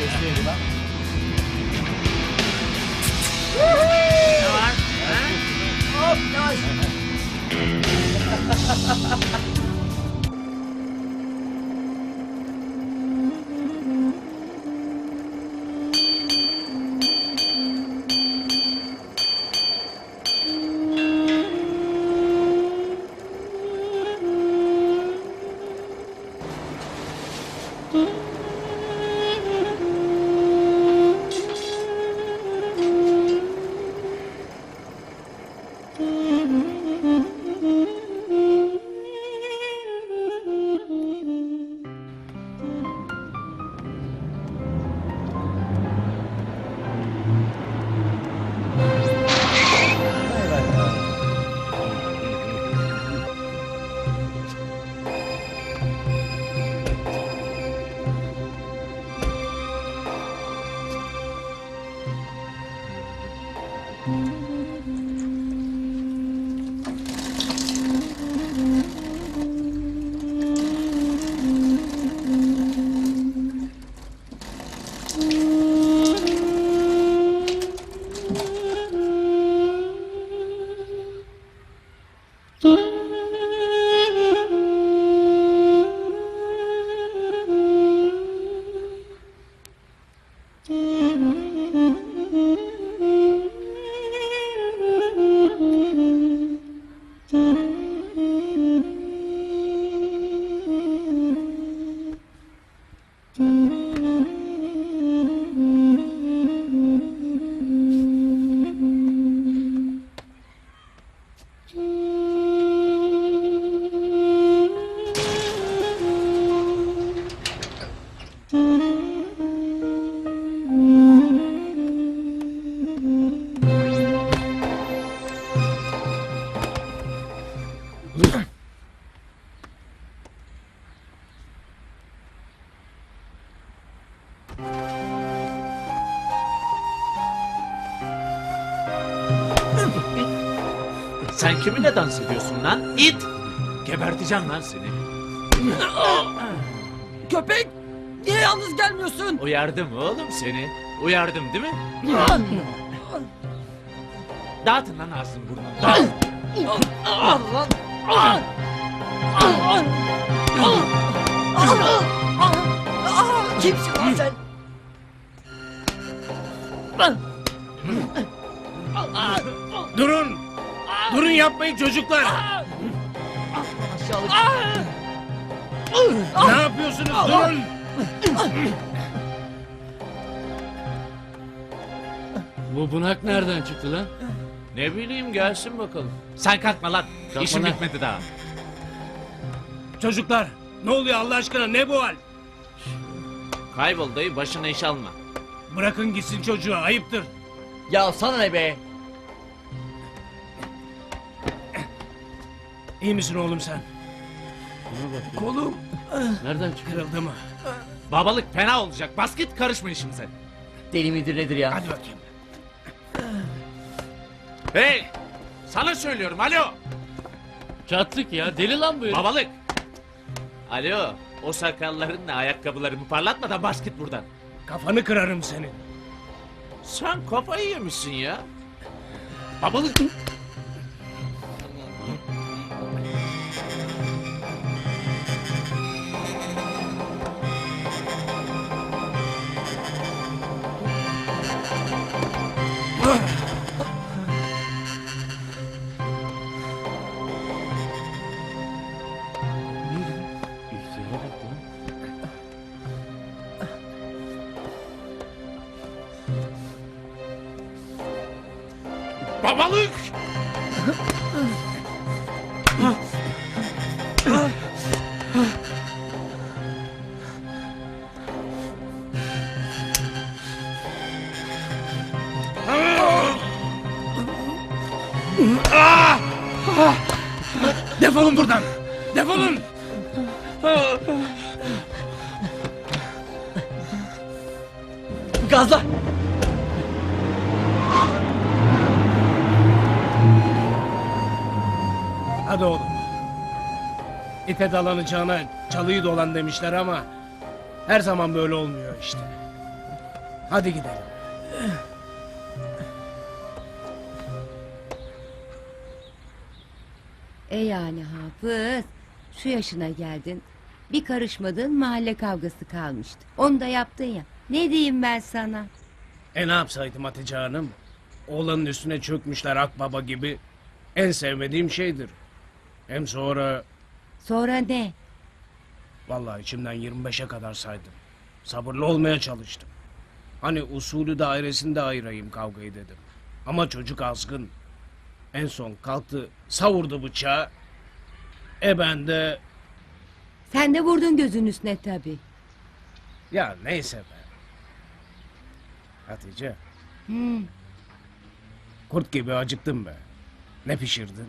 gösterdi lan. Ne var? Ha? Hop yavaş. ediyorsun lan? İt! Geberteceğim lan seni. Köpek! Niye yalnız gelmiyorsun? Uyardım oğlum seni. Uyardım değil mi? Dağıtın lan ağzını burnunu. Dağıt. Allah! Kimsin lan sen? Durun! Durun yapmayın çocuklar! Aşağılık. Ne yapıyorsunuz? Durun! Bu bunak nereden çıktı lan? Ne bileyim gelsin bakalım. Sen kalkma lan. Kalkma İşim lan. bitmedi daha. Çocuklar! Ne oluyor Allah aşkına? Ne bu hal? Kaybol dayı başına iş alma. Bırakın gitsin çocuğu. Ayıptır. Ya sana ne be? İyi misin oğlum sen? Kolum Nereden çıktı? kırıldı mı? Babalık fena olacak. Bas git karışma işimize. Deli midir nedir ya? Hadi bakayım. Hey! Sana söylüyorum alo. Çattık ya. Deli lan bu herif. Babalık. Alo. O sakallarınla ayakkabılarımı parlatmadan bas git buradan. Kafanı kırarım senin. Sen kafayı yemişsin ya. Babalık. Babalık. Defolun buradan! Defolun! Gazla! Hadi oğlum. İte dalanacağına çalıyı dolan demişler ama her zaman böyle olmuyor işte. Hadi gidelim. E yani Hafız, şu yaşına geldin. Bir karışmadığın mahalle kavgası kalmıştı. Onu da yaptın ya. Ne diyeyim ben sana? E ne yapsaydım Hatice Hanım? Oğlanın üstüne çökmüşler akbaba gibi. En sevmediğim şeydir. Hem sonra Sonra ne? vallahi içimden 25'e kadar saydım. Sabırlı olmaya çalıştım. Hani usulü dairesinde ayırayım kavgayı dedim. Ama çocuk azgın. En son kalktı savurdu bıçağı. E ben de Sen de vurdun gözün üstüne tabii. ya neyse be. Hatice Hmm. kurt gibi acıktım be. Ne pişirdin?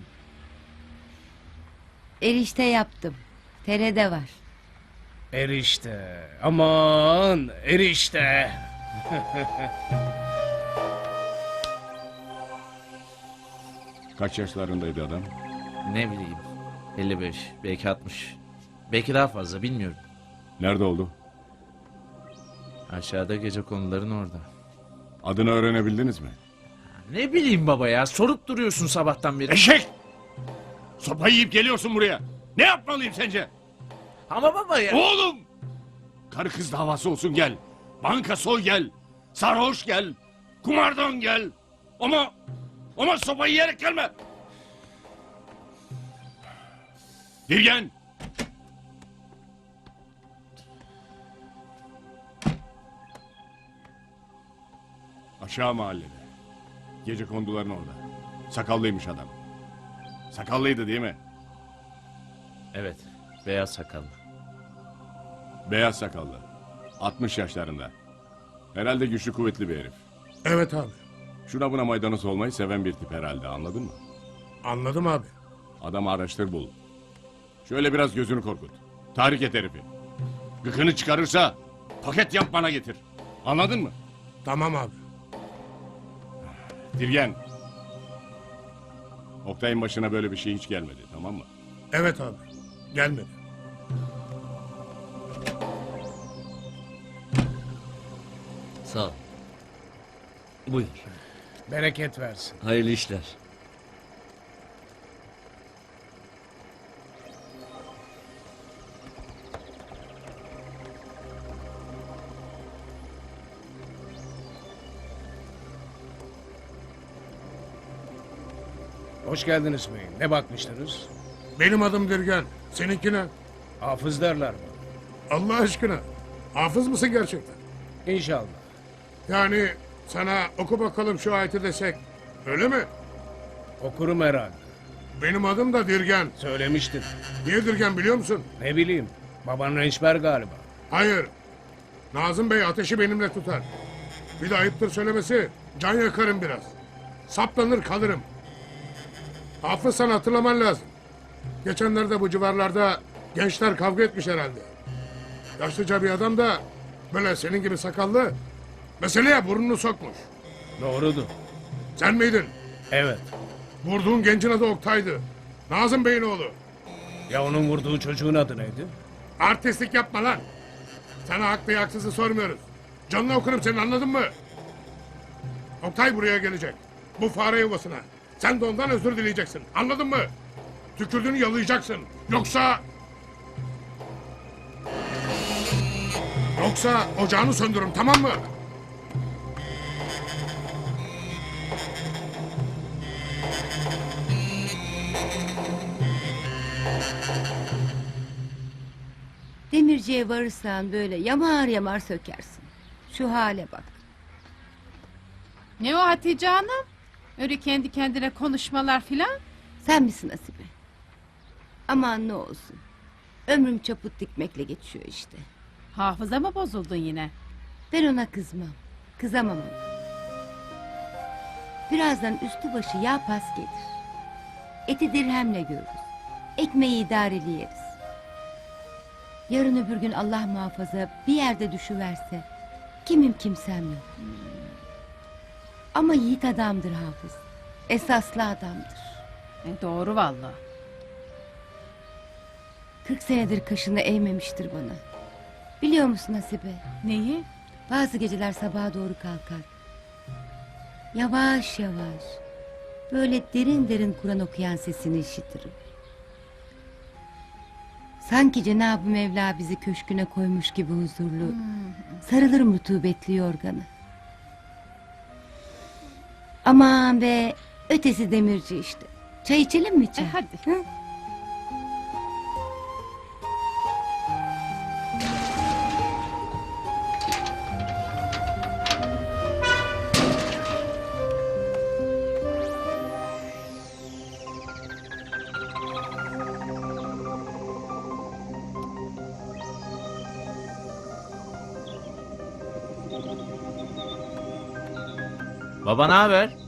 Erişte yaptım. Terede var. Erişte. Aman erişte. Kaç yaşlarındaydı adam? Ne bileyim. 55, belki 60. Belki daha fazla bilmiyorum. Nerede oldu? Aşağıda gece konuların orada. Adını öğrenebildiniz mi? Ne bileyim baba ya sorup duruyorsun sabahtan beri. Eşek! Sopayı yiyip geliyorsun buraya. Ne yapmalıyım sence? Ama baba ya. Oğlum! Karı kız davası olsun gel. Banka soy gel. Sarhoş gel. Kumardan gel. Ama ama sopayı yiyerek gelme. Dirgen! Aşağı mahallede. Gece konduların orada. Sakallıymış adam. Sakallıydı değil mi? Evet beyaz sakallı. Beyaz sakallı. 60 yaşlarında. Herhalde güçlü kuvvetli bir herif. Evet abi. Şuna buna maydanoz olmayı seven bir tip herhalde anladın mı? Anladım abi. Adamı araştır bul. Şöyle biraz gözünü korkut. Tahrik et herifi. Gıkını çıkarırsa paket yap bana getir. Anladın mı? Tamam abi. Dirgen. Oktay'ın başına böyle bir şey hiç gelmedi tamam mı? Evet abi. Gelmedi. Sağ ol. Buyur. Bereket versin. Hayırlı işler. Hoş geldiniz beyim. Ne bakmıştınız? Benim adım Dirgen. Seninkine. Hafız derler mi? Allah aşkına. Hafız mısın gerçekten? İnşallah. Yani sana oku bakalım şu ayeti desek. Öyle mi? Okurum herhalde. Benim adım da Dirgen. Söylemiştin. Niye Dirgen biliyor musun? Ne bileyim. Baban rençber galiba. Hayır. Nazım Bey ateşi benimle tutar. Bir de ayıptır söylemesi. Can yakarım biraz. Saplanır kalırım. Hafız sana hatırlaman lazım. Geçenlerde bu civarlarda gençler kavga etmiş herhalde. Yaşlıca bir adam da böyle senin gibi sakallı meseleye burnunu sokmuş. Doğrudur. Sen miydin? Evet. Vurduğun gencin adı Oktay'dı. Nazım Bey'in oğlu. Ya onun vurduğu çocuğun adı neydi? Artistlik yapma lan. Sana haklı haksızı sormuyoruz. Canını okurum senin anladın mı? Oktay buraya gelecek. Bu fare yuvasına. Sen de ondan özür dileyeceksin. Anladın mı? Tükürdüğünü yalayacaksın. Yoksa... Yoksa ocağını söndürürüm tamam mı? Demirciye varırsan böyle yamar yamar sökersin. Şu hale bak. Ne o Hatice Hanım? Öyle kendi kendine konuşmalar filan? Sen misin Asibe? Aman ne olsun. Ömrüm çaput dikmekle geçiyor işte. Hafıza mı bozuldun yine? Ben ona kızmam. Kızamam ona. Birazdan üstü başı yağ pas gelir. Eti dirhemle görürüz. Ekmeği idareli yeriz. Yarın öbür gün Allah muhafaza bir yerde düşüverse kimim kimsem yok. Ama yiğit adamdır hafız. Esaslı adamdır. E, doğru valla. Kırk senedir kaşını eğmemiştir bana. Biliyor musun Hasibe? Neyi? Bazı geceler sabaha doğru kalkar. Yavaş yavaş. Böyle derin derin Kur'an okuyan sesini işitirim. Sanki Cenab-ı Mevla bizi köşküne koymuş gibi huzurlu. Sarılırım rutubetli yorganı. Aman be ötesi demirci işte. Çay içelim mi çay? E, hadi. Hı? Baba ne haber?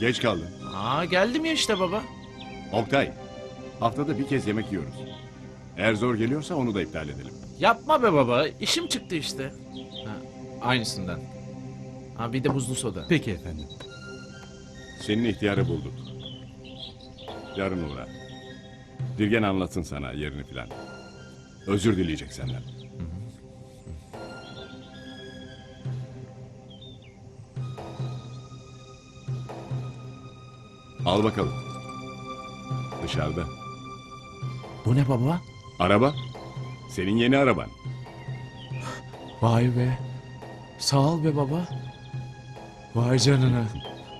Geç kaldın. Aa geldim ya işte baba. Oktay, haftada bir kez yemek yiyoruz. Eğer zor geliyorsa onu da iptal edelim. Yapma be baba. işim çıktı işte. Ha, aynısından. Ha bir de buzlu soda. Peki efendim. Senin ihtiyarı bulduk. Yarın uğra. Dirgen anlatsın sana yerini filan. Özür dileyecek senden. Al bakalım. Dışarıda. Bu ne baba? Araba. Senin yeni araban. Vay be. Sağ ol be baba. Vay canına.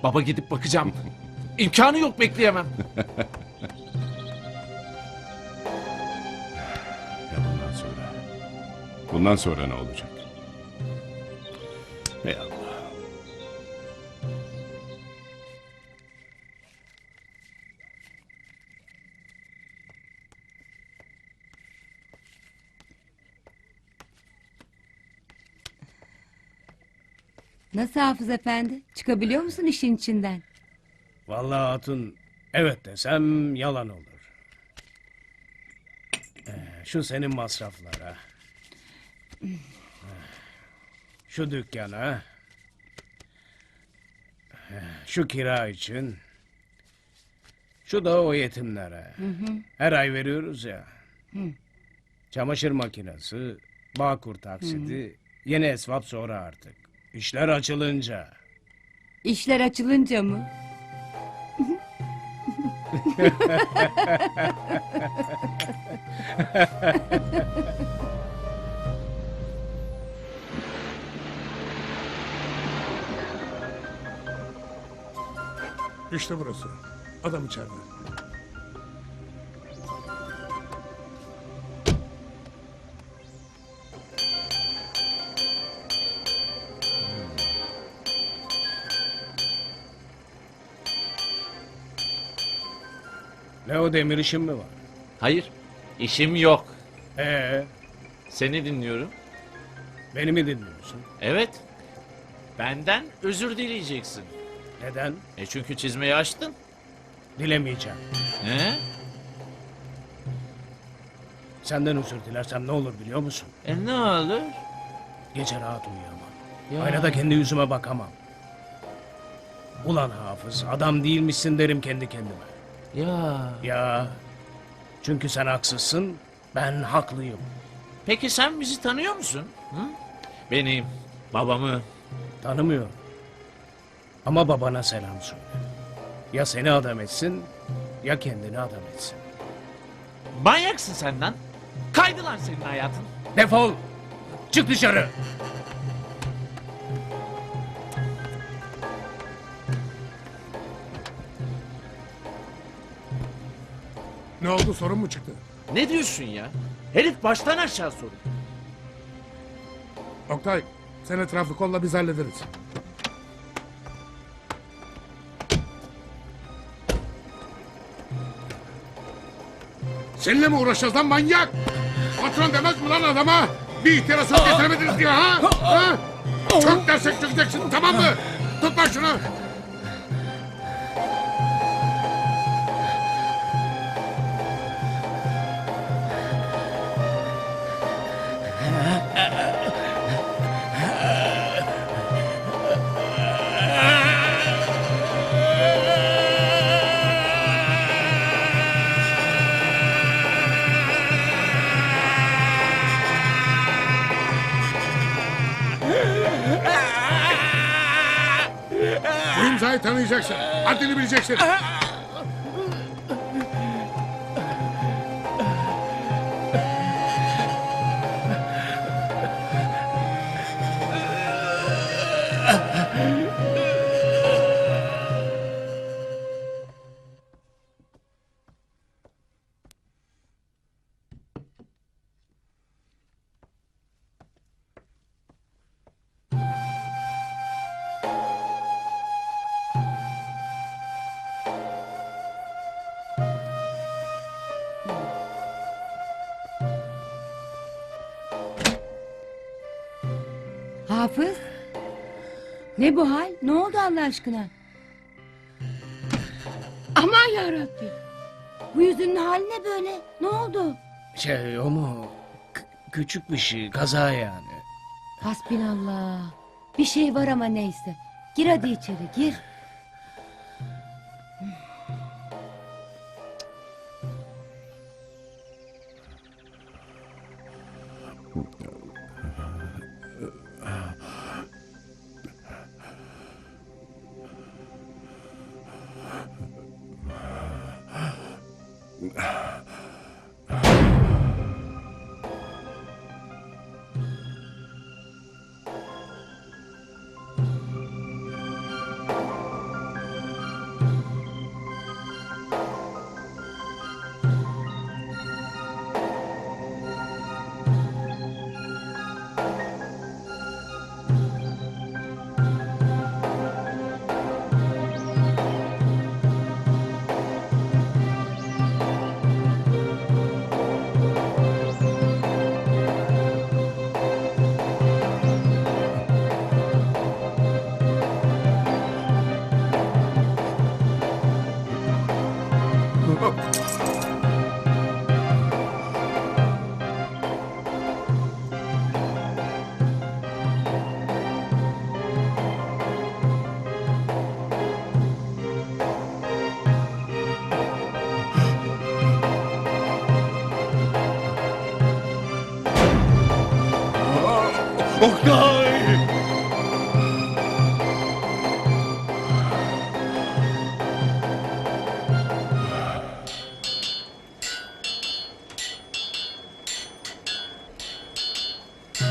Baba gidip bakacağım. İmkanı yok bekleyemem. Ya bundan sonra? Bundan sonra ne olacak? Nasıl Hafız Efendi? Çıkabiliyor musun işin içinden? Vallahi hatun evet desem yalan olur. Ee, şu senin masraflara. Ee, Şu dükkana. Ee, Şu kira için. Şu da o yetimlere. Her ay veriyoruz ya. Çamaşır makinesi, Bağkur taksidi, yeni esvap sonra artık. İşler açılınca. İşler açılınca mı? İşte burası. Adam içeride. O demir işin mi var? Hayır. işim yok. Ee, Seni dinliyorum. beni mi dinliyorsun? Evet. Benden özür dileyeceksin. Neden? E çünkü çizmeyi açtın. Dilemeyeceğim. Ne? Senden özür dilersem ne olur biliyor musun? E ne olur? Gece rahat uyuyamam. Ya. Aynada kendi yüzüme bakamam. Ulan hafız adam değilmişsin derim kendi kendime. Ya. Ya çünkü sen haksızsın ben haklıyım. Peki sen bizi tanıyor musun? Hı? Benim, babamı. Tanımıyorum. Ama babana selam söyle. Ya seni adam etsin ya kendini adam etsin. Manyaksın sen lan. Kaydı lan senin hayatın. Defol! Çık dışarı! Oldu sorun mu çıktı? Ne diyorsun ya? Herif baştan aşağı soruyor. Oktay sen etrafı kolla biz hallederiz. Seninle mi uğraşacağız lan manyak? Patron demez mi lan adama? Bir söz getiremediniz diye ha? ha? Çok dersek çözeceksin tamam mı? Tut lan şunu. Hamza'yı tanıyacaksın. Haddini bileceksin. Ne bu hal? Ne oldu Allah aşkına? Aman yarabbi. Bu yüzünün hali ne böyle? Ne oldu? Şey o mu? K- küçük bir şey kaza yani. Hasbinallah. Bir şey var ama neyse. Gir hadi içeri gir.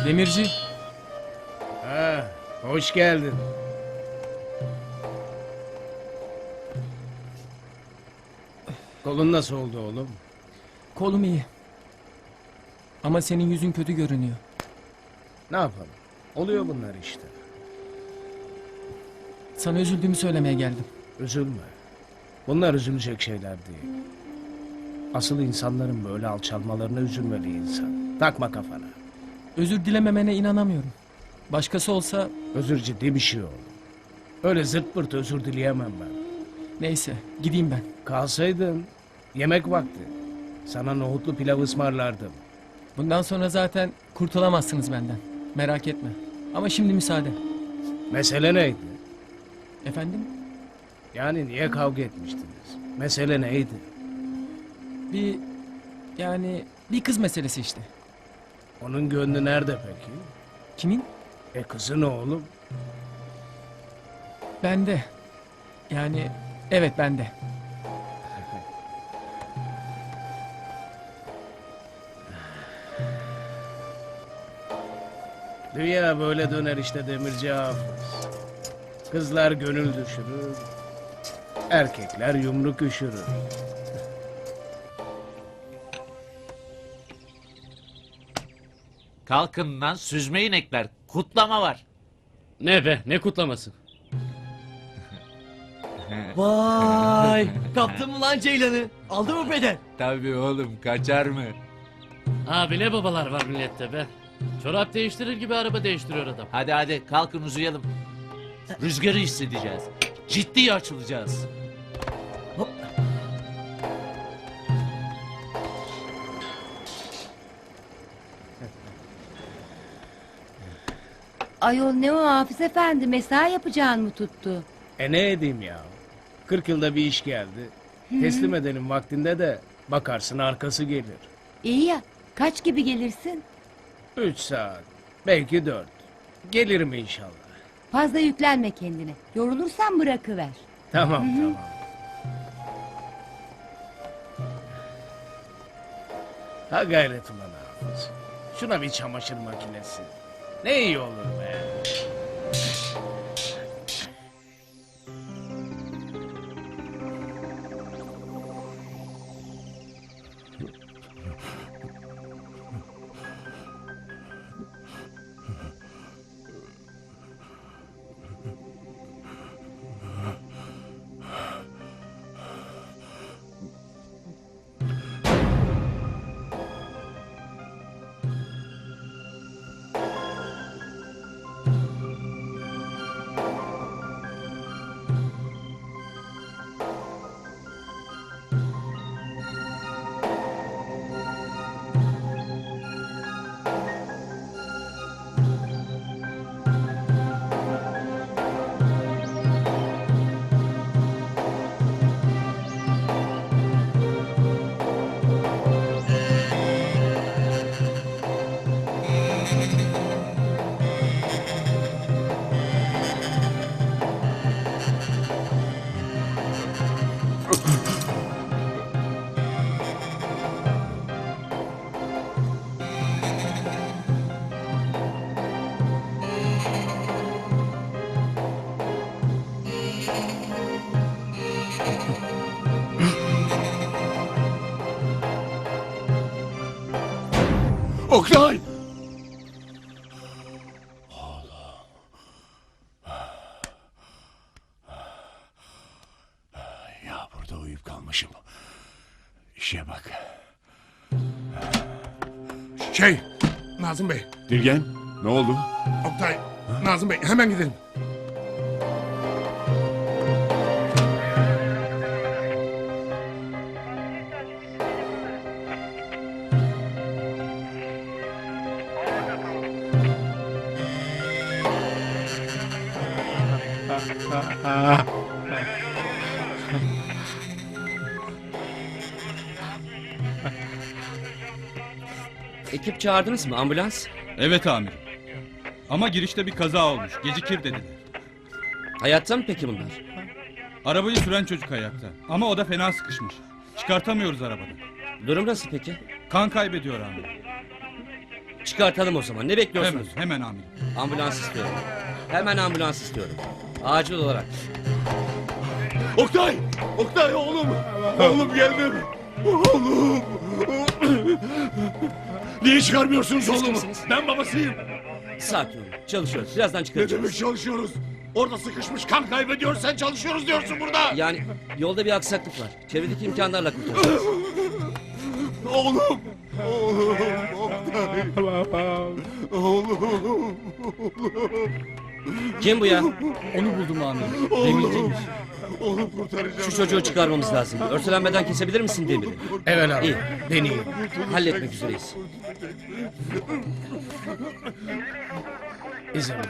Demirci, Ha, hoş geldin. Kolun nasıl oldu oğlum? kolum iyi. Ama senin yüzün kötü görünüyor. Ne yapalım? Oluyor bunlar işte. Sana üzüldüğümü söylemeye geldim. Üzülme. Bunlar üzülecek şeyler değil. Asıl insanların böyle alçalmalarına üzülmeli insan. Takma kafana. Özür dilememene inanamıyorum. Başkası olsa Özür ciddi bir şey oldu. Öyle zırt pırt özür dileyemem ben. neyse gideyim ben. Kalsaydın yemek vakti. Sana nohutlu pilav ısmarlardım. Bundan sonra zaten kurtulamazsınız benden. Merak etme. Ama şimdi müsaade. Mesele neydi? Efendim? Yani niye kavga etmiştiniz? Mesele neydi? Bir yani bir kız meselesi işte. Onun gönlü nerede peki? Kimin? E kızın oğlum. Bende. Yani evet bende. Dünya böyle döner işte demirci hafız. Kızlar gönül düşürür. Erkekler yumruk üşürür. Kalkın lan süzme inekler. Kutlama var. Ne be ne kutlaması? Vay! Kaptın mı lan Ceylan'ı? Aldı mı beden? Tabii oğlum kaçar mı? Abi ne babalar var millette be. Çorap değiştirir gibi araba değiştiriyor adam. Hadi hadi kalkın uzayalım. Rüzgarı hissedeceğiz. Ciddi açılacağız. Ayol ne o Hafız efendi mesai yapacağın mı tuttu? E ne edeyim ya? 40 yılda bir iş geldi. Teslim edelim vaktinde de bakarsın arkası gelir. İyi ya kaç gibi gelirsin? 3 saat. Belki 4. Gelirim inşallah. Fazla yüklenme kendine. Yorulursan bırakıver. Tamam tamam. Ha gayret ulan Hafız. Şuna bir çamaşır makinesi. Ne iyi olur be. Oktay! Ya burada uyuyup kalmışım. İşe bak. Şey, Nazım Bey, Dilgen, ne oldu? Oktay, Nazım Bey hemen gidelim. Ekip çağırdınız mı? Ambulans? Evet amirim. Ama girişte bir kaza olmuş. Gecikir dediler. Hayatta mı peki bunlar? Arabayı süren çocuk ayakta. Ama o da fena sıkışmış. Çıkartamıyoruz arabadan. Durum nasıl peki? Kan kaybediyor amirim. Çıkartalım o zaman. Ne Hemen, bekliyorsunuz? hemen amirim. Ambulans istiyorum. Hemen ambulans istiyorum. Acil olarak. Oktay! Oktay oğlum! Oğlum geldim! Oğlum! Niye çıkarmıyorsunuz Siz oğlumu? kimsiniz? Ben babasıyım. Sakin olun. Çalışıyoruz. Birazdan Ne çıkaracağız. demek çalışıyoruz? Orada sıkışmış kan kaybediyor sen çalışıyoruz diyorsun burada. Yani yolda bir aksaklık var. Çevredeki imkanlarla kurtaracağız. Oğlum! Oğlum! Oktay! Oğlum! Kim bu ya? Onu buldum amirim. Oğlum! Oğlum kurtaracağım. Şu çocuğu çıkarmamız lazım. Örselenmeden kesebilir misin demiri? Evet abi. İyi. Deneyeyim. Halletmek üzereyiz. İzin ver.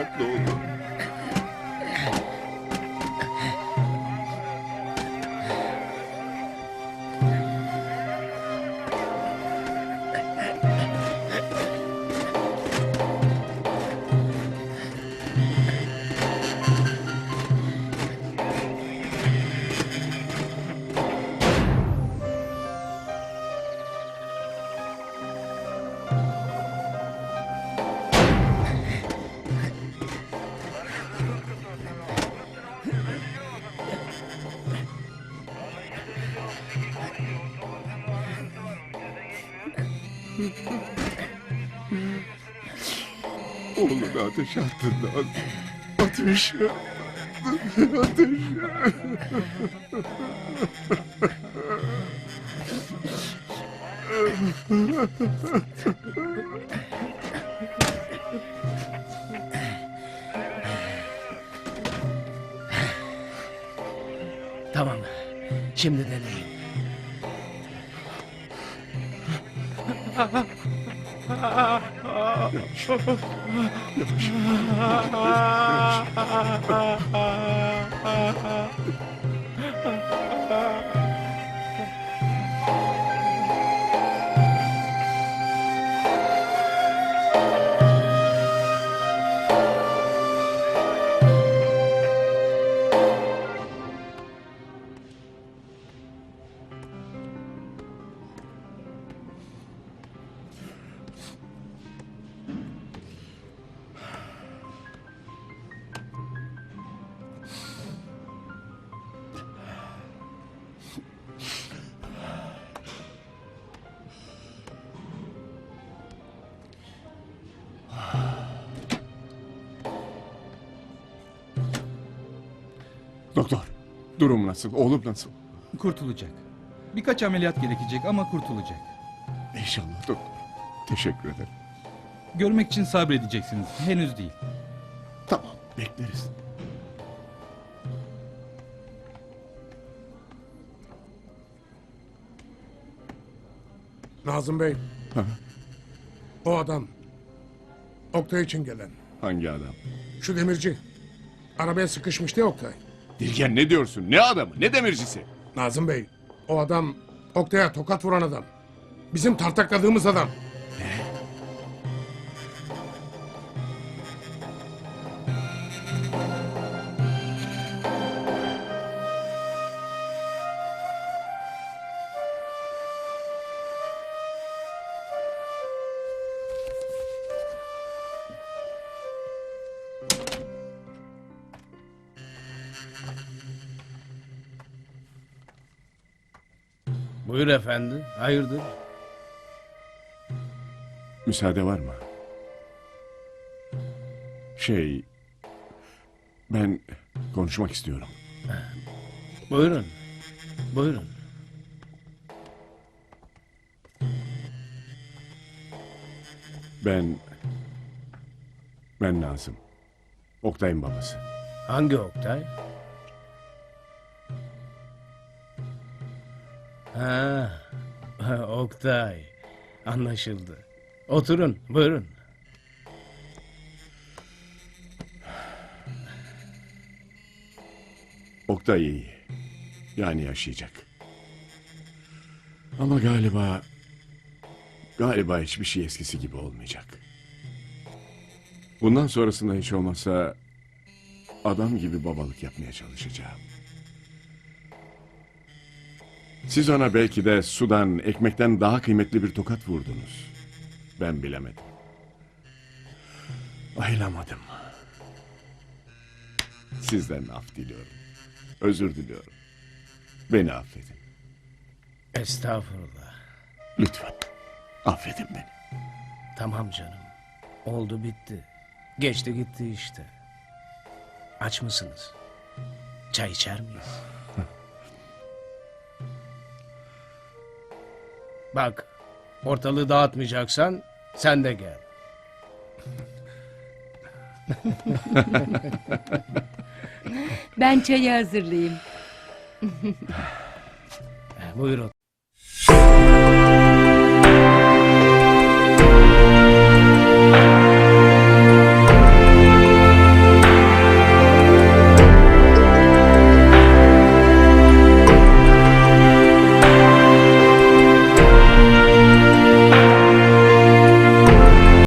Olur Oğlunu ateş attın Nazım. Ateş. Ateş. Yavaş. Doktor. Durum nasıl? Oğlum nasıl? Kurtulacak. Birkaç ameliyat gerekecek ama kurtulacak. İnşallah doktor. Teşekkür ederim. Görmek için sabredeceksiniz. Henüz değil. Tamam bekleriz. Nazım Bey, Ha, o adam. Oktay için gelen. hangi adam? Şu demirci. Arabaya sıkışmıştı ya Oktay. Dilgen ne diyorsun? Ne adamı? Ne demircisi? Nazım Bey, o adam Oktay'a tokat vuran adam. Bizim tartakladığımız adam. Efendi. Hayırdır? Müsaade var mı? Şey... Ben konuşmak istiyorum. Buyurun. Buyurun. Ben... Ben Nazım. Oktay'ın babası. Hangi Oktay? Ha, Oktay. Anlaşıldı. Oturun, buyurun. Oktay iyi. Yani yaşayacak. Ama galiba... Galiba hiçbir şey eskisi gibi olmayacak. Bundan sonrasında hiç olmazsa... Adam gibi babalık yapmaya çalışacağım. Siz ona belki de sudan, ekmekten daha kıymetli bir tokat vurdunuz. Ben bilemedim. Ayılamadım. Sizden af diliyorum. Özür diliyorum. Beni affedin. Estağfurullah. Lütfen. Affedin beni. Tamam canım. Oldu bitti. Geçti gitti işte. Aç mısınız? Çay içer miyiz? Bak, ortalığı dağıtmayacaksan sen de gel. Ben çayı hazırlayayım. Buyurun.